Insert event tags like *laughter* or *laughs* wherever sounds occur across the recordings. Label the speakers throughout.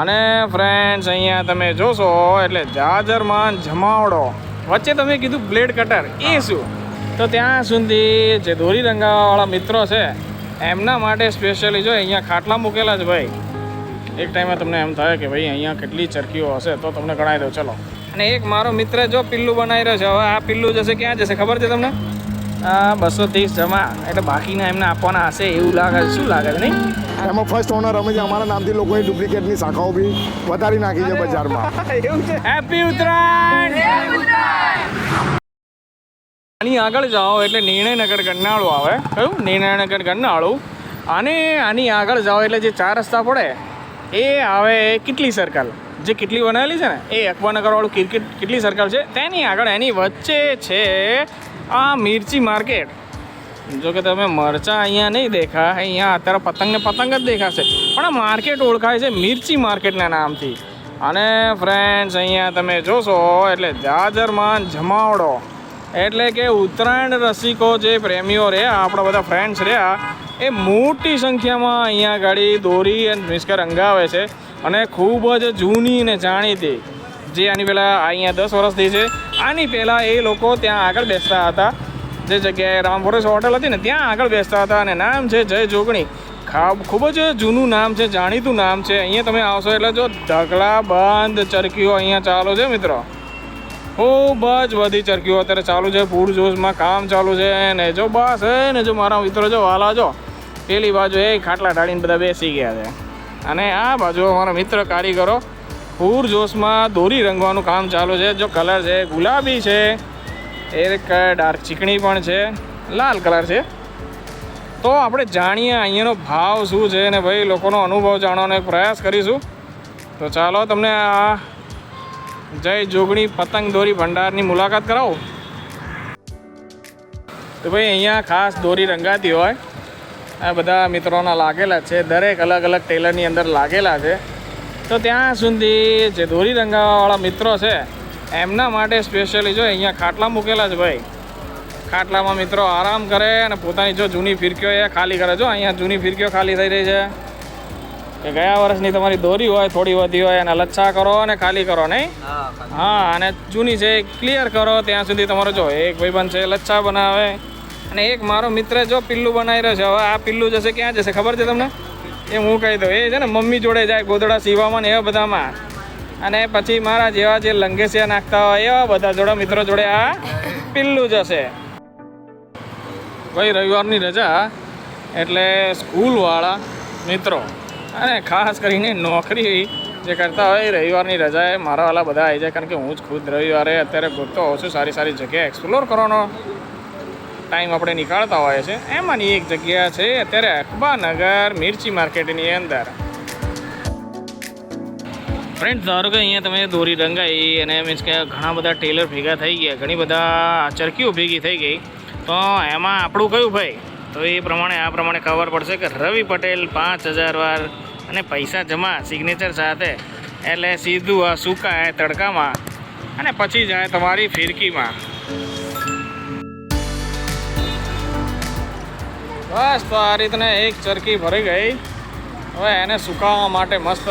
Speaker 1: અને ફ્રેન્ડ્સ અહીંયા તમે જોશો એટલે જાજરમાન જમાવડો. વચ્ચે તમે કીધું બ્લેડ કટર એ શું? તો ત્યાં સુધી જે દોરી રંગાવાળા મિત્રો છે એમના માટે સ્પેશિયલી જો અહીંયા ખાટલા મૂકેલા છે ભાઈ. એક ટાઈમે તમને એમ થાય કે ભાઈ અહીંયા કેટલી ચરકીઓ હશે તો તમને ગણાવી દઉં. ચલો. અને એક મારો મિત્ર જો પિલ્લું બનાવી રહ્યો છે હવે આ પિલ્લું જશે ક્યાં જશે? ખબર છે તમને? બસો ત્રીસ જમા. એટલે બાકીના એમને આપવાના હશે એવું લાગે છે. શું લાગે છે નહીં?
Speaker 2: એમાં ફર્સ્ટ ઓનર અમે જે અમારા નામથી લોકોએ ડુપ્લિકેટની શાખાઓ બી વધારી નાખી છે બજારમાં.
Speaker 1: હેપી ઉત્તરાયણ આની આગળ જાઓ એટલે નિર્ણયનગર ગરનાળું આવે. કયું? નિર્ણયનગર ગરનાળું. અને આની આગળ જાઓ એટલે જે ચાર રસ્તા પડે એ આવે કેટલી સર્કલ જે કેટલી બનાવેલી છે ને એ અકબરનગરવાળું ક્રિકેટ કેટલી સર્કલ છે. તેની આગળ એની વચ્ચે છે આ મિર્ચી માર્કેટ. જો કે તમે મરચાં અહીંયા નહીં દેખા અહીંયા અત્યારે પતંગને પતંગ જ દેખાશે. પણ આ માર્કેટ ઓળખાય છે મિર્ચી માર્કેટના નામથી. અને ફ્રેન્ડ્સ અહીંયા તમે જોશો, એટલે જાજરમાન જમાવડો. એટલે કે ઉત્તરાયણ રસિકો જે પ્રેમીઓ રહ્યા, આપણા બધા ફ્રેન્ડ્સ રહ્યા, એ મોટી સંખ્યામાં અહીંયા ગાડી દોરી અને મિસ્કર રંગાવે છે. અને ખૂબ જ જૂની ને જાણીતી. જે આની પહેલાં અહીંયા દસ વર્ષથી છે, આની પહેલાં એ લોકો ત્યાં આગળ બેસતા હતા. જે જગ્યાએ રામ ફોરેસ્ટ હોટલ હતી ને, ત્યાં આગળ બેસતા હતા અને નામ છે જય જોગણી. ખૂબ જ જૂનું નામ છે, જાણીતું નામ છે. અહીંયા તમે આવશો એટલે જો ઢગલા બંધ ચરકીઓ અહીંયા ચાલુ છે મિત્રો. ખૂબ જ બધી ચરકીઓ અત્યારે ચાલુ છે પૂરજોશમાં કામ ચાલુ છે ને જો બસ હે ને જો મારા મિત્રો જો વાલા જો, પેલી બાજુ એ ખાટલા ઢાળીને બધા બેસી ગયા છે. અને આ બાજુ અમારા મિત્ર કારીગરો પૂરજોશમાં દોરી રંગવાનું કામ ચાલુ છે. જો કલર છે, ગુલાબી છે, એક ડાર્ક ચીકણી પણ છે, લાલ કલર છે. તો આપણે જાણીએ અહીંયાનો ભાવ શું છે અને ભાઈ લોકોનો અનુભવ જાણવાનો એક પ્રયાસ કરીશું. તો ચાલો તમને આ જય જોગણી પતંગ દોરી ભંડારની મુલાકાત કરાવો. તો ભાઈ અહીંયા ખાસ દોરી રંગાતી હોય. આ બધા મિત્રોના લાગેલા છે. દરેક અલગ અલગ ટેલરની અંદર લાગેલા છે. તો ત્યાં સુધી જે દોરી રંગાવાળા મિત્રો છે એમના માટે સ્પેશિયલી જો અહીંયા ખાટલા મૂકેલા છે ભાઈ. ખાટલામાં મિત્રો આરામ કરે અને પોતાની જો જૂની ફિરકીઓ એ ખાલી કરે. જો અહીંયા જૂની ફિરકીઓ ખાલી થઈ રહી છે. કે ગયા વર્ષની તમારી દોરી હોય થોડી વધી હોય એને લચ્છા કરો અને ખાલી કરો નહીં? હા અને જૂની છે ક્લિયર કરો ત્યાં સુધી તમારો જો એક ભાઈબંધ છે લચ્છા બનાવે. અને એક મારો મિત્ર જો પિલ્લું બનાવી રહ્યો છે. હવે આ પિલ્લું જશે ક્યાં જશે? ખબર છે તમને? એ હું કહી દઉં. એ છે ને, મમ્મી જોડે જાય ગોદડા સીવામાં ને એવા બધામાં. અને પછી મારા જેવા જે લંગેસિયા નાખતા હોય, એવા બધા જોડે, મિત્રો જોડે આ પિલ્લું જશે. ભાઈ, રવિવારની રજા એટલે સ્કૂલવાળા મિત્રો અને ખાસ કરીને નોકરી જે કરતા હોય, રવિવારની રજાએ એ વાલા બધા આવી જાય. કારણ કે હું જ ખુદ રવિવારે અત્યારે ગોતતો હોઉં છું, સારી સારી જગ્યાએ એક્સપ્લોર કરવાનો. ટાઈમ આપણે નીકાળતા હોઈએ છીએ. એમાંની એક જગ્યા છે અત્યારે અખબાનગર મિર્ચી માર્કેટની અંદર. ફ્રેન્ડ ધારો કે અહીંયા તમે દોરી રંગાઈ અને મીન્સ કે ઘણા બધા ટેલર ભેગા થઈ ગયા, ઘણી બધા ચરકીઓ ભેગી થઈ ગઈ, તો એમાં આપણું કયું ભાઈ? તો એ પ્રમાણે, આ પ્રમાણે ખબર પડશે કે રવિ પટેલ પાંચ હજાર વાર અને પૈસા જમા સિગ્નેચર સાથે. એટલે સીધું આ સુકાય તડકામાં અને પછી જાય તમારી ફિરકીમાં. બસ, તો આ રીતને એક ચરકી ભરી ગઈ. હવે એને સુકાવવા માટે મસ્ત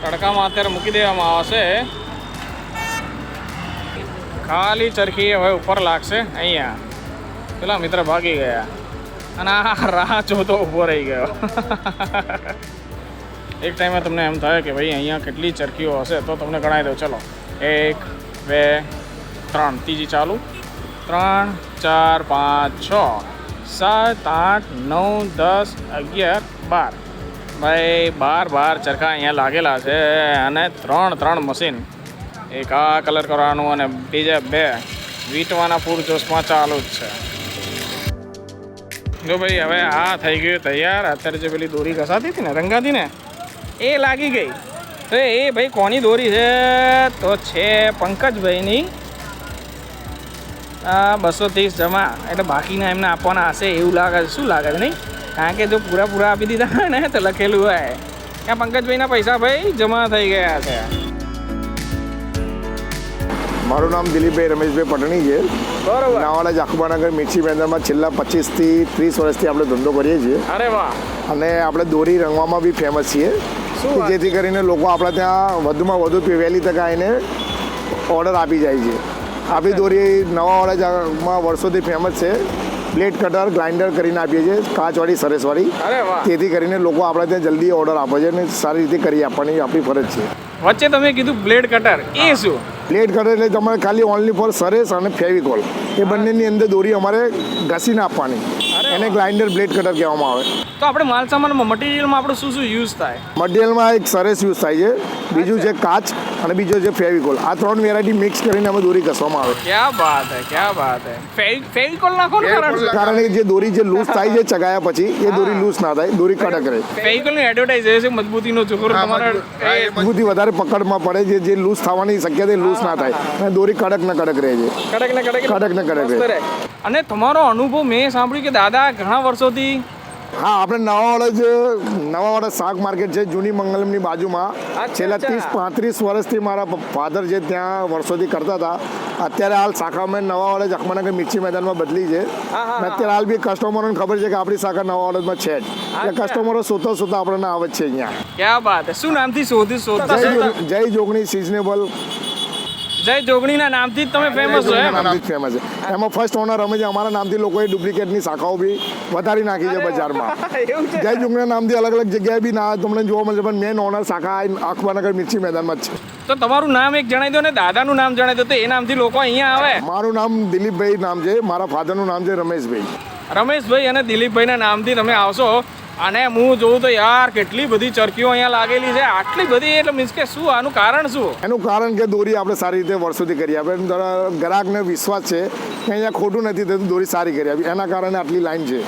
Speaker 1: તડકામાં અત્યારે મૂકી દેવામાં આવશે. ખાલી ચરખી હવે ઉપર લાગશે અહીંયા. પેલા મિત્ર ભાગી ગયા. અને આ રાહ જોતો ઊભો રહી ગયો. *laughs* એક ટાઈમે તમને એમ થાય કે ભાઈ અહીંયા કેટલી ચરખીઓ હશે, તો તમને ગણાવી દઉં. ચલો, એક, બે, ત્રણ. ત્રીજી ચાલુ. ત્રણ, ચાર, પાંચ, છ. સાત, આઠ, નવ, દસ, અગિયાર, બાર. ભાઈ, બાર બાર ચરખા અહીંયા લાગેલા છે અને ત્રણ ત્રણ મશીન. એક આ કલર કરવાનું અને બીજા બે. વીંટવાના પૂરજોશમાં ચાલુ જ છે. જો ભાઈ, હવે આ થઈ ગયું તૈયાર. અત્યારે જે પેલી દોરી ઘસાતી હતી ને, રંગાતી ને, એ લાગી ગઈ. તો એ ભાઈ, કોની દોરી છે? તો છે પંકજભાઈની. બસો ત્રીસ જમા એટલે બાકીના એમને આપવાના હશે એવું લાગે છે. શું લાગે છે નહીં? કારણ કે જો પૂરા પૂરા આપી દીધા હોય ને તો લખેલું હોય. કે પંકજભાઈના પૈસા ભાઈ જમા થઈ ગયા છે.
Speaker 2: મારું નામ દિલીપભાઈ રમેશભાઈ પટણી છે.
Speaker 1: બરોબર.
Speaker 2: નાવાડા જાખુબાનગર મીઠી બેન્દરમાં છેલ્લા પચીસથી ત્રીસ વર્ષથી આપણે ધંધો કરીએ છીએ.
Speaker 1: અરે વાહ.
Speaker 2: અને આપણે દોરી રંગવામાં બી ફેમસ છીએ. જેથી કરીને લોકો આપણા ત્યાં વધુમાં વધુ વહેલી તક આવીને ઓર્ડર આપી જાય છે. આપણી દોરી નવાવાળા વાળામાં વર્ષોથી ફેમસ છે. પ્લેટ કટર ગ્રાઇન્ડર કરીને આપીએ છીએ કાચવાળી સરસવાળી.
Speaker 1: અરે
Speaker 2: તેથી કરીને લોકો આપણે ત્યાં જલ્દી ઓર્ડર આપે છે અને સારી રીતે કરી આપવાની આપણી ફરજ છે.
Speaker 1: વચ્ચે તમે કીધું બ્લેડ કટર એ શું?
Speaker 2: બ્લેડ કટર એટલે તમારે ખાલી ઓનલી ફોર સરેસ અને ફેવિકોલ એ બંનેની અંદર દોરી અમારે ઘસીને આપવાની. એને ગ્રાઇન્ડર બ્લેડ કટર કહેવામાં આવે.
Speaker 1: તો આપણે માલ સામાનમાં મટીરિયલમાં આપણે શું શું યુઝ થાય?
Speaker 2: મટીરિયલમાં એક સરસ યુઝ થાય છે. બીજું છે કાચ અને બીજો છે ફેવિકોલ. આ ત્રણ વેરાયટી મિક્સ કરીને અમે દોરી કસવામાં આવે.
Speaker 1: ક્યાં બાત હે ક્યાં બાત હે. ફેવિકોલ નાખો ને કારણ
Speaker 2: કારણ કે જે દોરી જે લૂઝ થાય છે ચગાયા પછી એ દોરી લૂઝ ના થાય દોરી કડક રહે.
Speaker 1: ફેવિકોલની એડવર્ટાઇઝ છે મજબૂતીનો છોકરો તમારા
Speaker 2: મજબૂતી વધારે પકડમાં પડે છે જે લૂઝ થવાની શક્યતા લૂઝ ના થાય. અને દોરી કડક ને કડક રહે છે.
Speaker 1: કડક ને કડક
Speaker 2: કડક ને કડક. રહે.
Speaker 1: અને તમારો અનુભવ મેં સાંભળ્યું કે દાદા ઘણા વર્ષોથી
Speaker 2: હા આપણે નવાવાડા જ નવાવાડા શાક માર્કેટ છે જૂની મંગલમની બાજુમાં. છેલ્લા ત્રીસ પાંત્રીસ વર્ષથી મારા ફાધર જે ત્યાં વર્ષોથી કરતા હતા અત્યારે હાલ શાખા અમે નવાવાડા જ અખમાનગર મિર્ચી મેદાનમાં બદલી છે. અત્યારે હાલ બી કસ્ટમરોને ખબર છે કે આપણી શાખા નવાવાડામાં છે જ. એટલે કસ્ટમરો શોધતા શોધતા આપણને આવે છે અહીંયા.
Speaker 1: ક્યાં બાત શું નામથી શોધી શોધતા?
Speaker 2: જય જોગણી સિઝનેબલ
Speaker 1: જય જોગણીના નામથી જ તમે ફેમસ છો એમ.
Speaker 2: નામથી જ ફેમસ છે. એમાં ફર્સ્ટ ઓનર અમે છે અમારા નામથી લોકોએ ડુપ્લિકેટની શાખાઓ બી વધારી નાખી છે બજારમાં.
Speaker 1: એવું છે?
Speaker 2: જય જોગણીના નામથી અલગ અલગ જગ્યાએ બી ના તમને જોવા મળશે પણ મેન ઓનર શાખા અખબારનગર મિર્ચી મેદાનમાં જ છે.
Speaker 1: તો તમારું નામ એક જણાવી દો ને દાદાનું નામ જણાવી દો તો એ નામથી લોકો અહીંયા આવે.
Speaker 2: મારું નામ દિલીપભાઈ નામ છે મારા ફાધરનું નામ છે રમેશભાઈ.
Speaker 1: રમેશભાઈ અને દિલીપભાઈના નામથી તમે આવશો. અને હું જોઉં તો યાર કેટલી બધી ચરકીઓ અહીંયા લાગેલી છે. આટલી બધી એટલે મીન્સ કે શું આનું કારણ શું?
Speaker 2: એનું કારણ કે દોરી આપણે સારી રીતે વર્ષોથી કરી આપે. ગ્રાહકને વિશ્વાસ છે કે અહીંયા ખોટું નથી થતું દોરી સારી કરી આપી. એના કારણે આટલી લાઈન છે.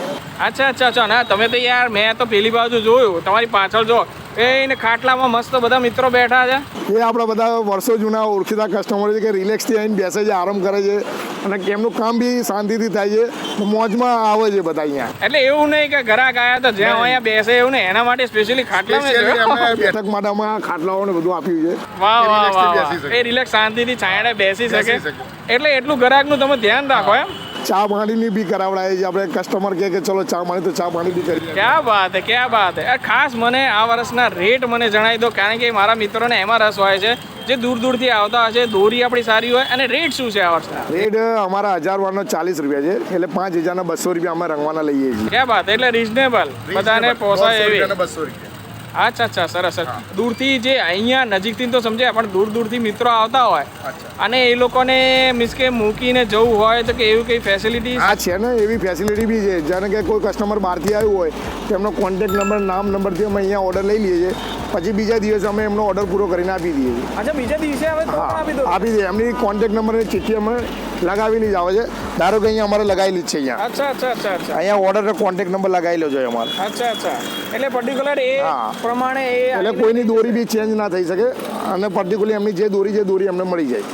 Speaker 1: અચ્છા અચ્છા અચ્છા. ના તમે તો યાર મેં તો પેલી બાજુ જોયું. તમારી પાછળ જો એ ને ખાટલામાં મસ્ત બધા મિત્રો બેઠા છે.
Speaker 2: એ આપણા બધા વર્ષો જૂના ઓળખીતા કસ્ટમર છે કે રિલેક્સથી આવીને બેસે છે આરામ કરે છે અને એમનું કામ બી શાંતિથી થાય છે મોજમાં આવે છે બધા અહીંયા.
Speaker 1: એટલે એવું નહીં કે ઘરાક આવ્યા તો જ્યાં અહીંયા બેસે એવું નહીં એના માટે સ્પેશિયલી ખાટલા
Speaker 2: બેઠક માટે અમે ખાટલાઓ ને બધું આપ્યું છે.
Speaker 1: વાહ વાહ વાહ. એ રિલેક્સ શાંતિથી છાંયડે બેસી શકે.
Speaker 2: બેસી શકે.
Speaker 1: એટલે એટલું ઘરાકનું તમે ધ્યાન રાખો એમ.
Speaker 2: ચા પાણીની બી કરાવડાય છે. આપણે કસ્ટમર કહે કે ચલો ચા પાણી તો ચા પાણી બી કરી
Speaker 1: ક્યાં વાત હે ક્યાં વાત હે? ખાસ મને આ વર્ષના રેટ મને જણાવી દો કારણ કે મારા મિત્રોને એમાં રસ હોય છે. જે દૂર દૂરથી આવતા હશે દોરી આપણી સારી હોય અને રેટ શું છે આ વર્ષના?
Speaker 2: રેટ અમારા હજાર વાળનો ચાલીસ રૂપિયા છે એટલે પાંચ હજારના બસો રૂપિયા અમે રંગવાના લઈએ છીએ.
Speaker 1: ક્યાં વાત એટલે રિઝનેબલ બધાને પોસાય એવી.
Speaker 2: બસો રૂપિયા.
Speaker 1: અચ્છા અચ્છા સરસ દૂરથી જે અહીંયા નજીકથી તો સમજાય પણ દૂર દૂરથી મિત્રો આવતા હોય. અને એ લોકોને મીન્સ કે મૂકીને જવું હોય તો કે એવી કઈ ફેસિલિટી
Speaker 2: આ છે ને એવી ફેસિલિટી બી છે. જાણે કે કોઈ કસ્ટમર બહારથી આવ્યું હોય તો એમનો કોન્ટેક્ટ નંબર નામ નંબરથી અમે અહીંયા ઓર્ડર લઈ લઈએ છીએ. પછી બીજા દિવસે અમે એમનો ઓર્ડર પૂરો કરીને આપી દઈએ છીએ.
Speaker 1: અચ્છા બીજા દિવસે
Speaker 2: આપી દઈએ. એમની કોન્ટેક્ટ નંબર ચિઠ્ઠી અમે લગાવેલી જ આવે છે. ધારો કે અહીંયા અમારે લગાવેલી જ છે અહીંયા.
Speaker 1: અચ્છા અચ્છા અચ્છા અચ્છા.
Speaker 2: અહીંયા ઓર્ડર કોન્ટેક્ટ નંબર લગાવેલો છે અમારે.
Speaker 1: અચ્છા અચ્છા. એટલે પર્ટિક્યુલર એ. પ્રમાણે એ
Speaker 2: એટલે કોઈની દોરી બી ચેન્જ ના થઈ શકે અને પર્ટિક્યુલર એમની જે દોરી જે દોરી અમને મળી જાય.